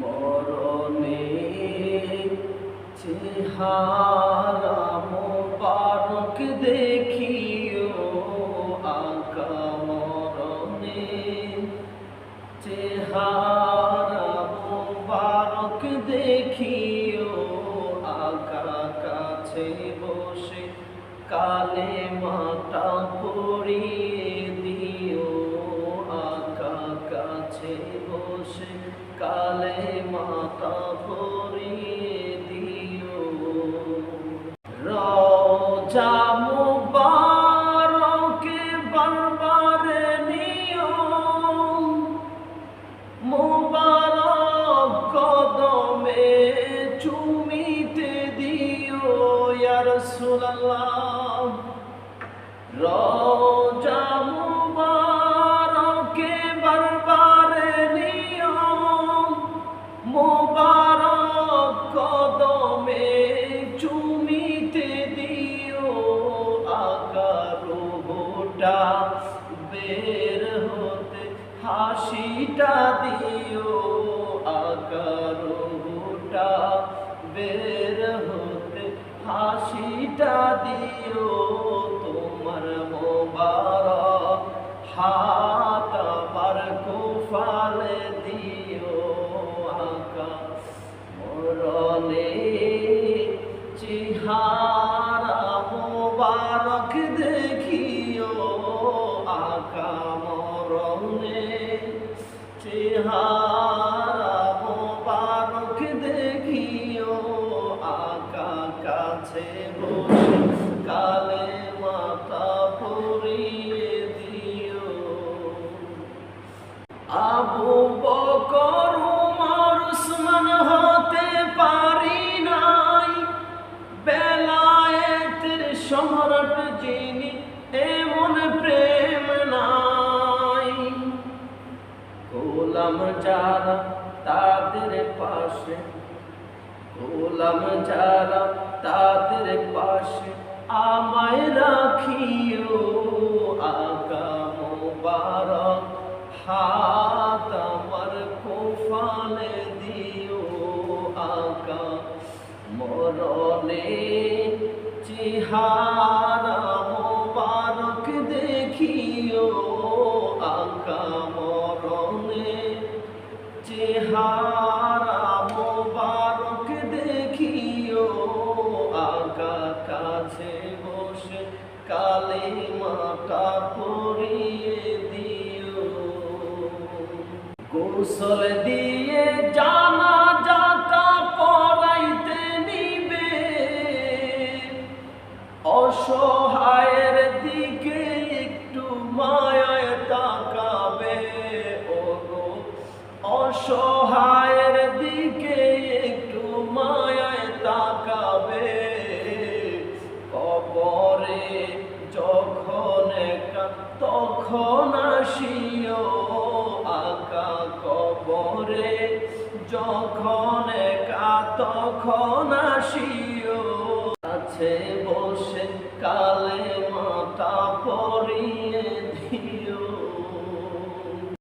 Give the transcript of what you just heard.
মরণে চেহারা মোবারক দেখিও আকা মরণে চেহারা মোবারক দেখিও আকা কাছে বসে কালে মাটা পড়িয়ে বসে কালে মাতা পড়িয়ে দিও। রোজা মুবারকে বারবার নিও। মুবারক কদমে চুমিতে দিও ইয়া রাসূলুল্লাহ রোজা আকারোটা বের হতে, হাসিটা দিও আকারোটা বের হতে, হাসিটা দিও, তোমার মোবারক হাত আমার কুফালে দিও আকা মরলে চেহারা মোবারক দেখিও। আকা মরলে চেহারা মোবারক দেখিও আকা কাছে কালে মাথা পরিয়ে দিও। আবু বকর, উমর, উসমান পারি নাই। বেলায়েতের সম্রাট যিনি এমন প্রেম নাই। গোলাম যারা তাদের পাশে, গোলাম যারা তাদের পাশে, আমায় রাখিও আকা মোবারক, হাত আমার কোফালে দিও আকা মরলে চেহারা আকা মরলে চেহারা মোবারক দেখিও আগা কাছে বসে কালে মাতা পরিয়ে দিও। গোসল দিয়ে অসহায়ের দিকে একটু মায়ায় তাকাবে। অপরে যখন একা, তখন আসিও আকা কবরে। যখন একা, তখন আসিও। আছে বসে কালে মাতা পর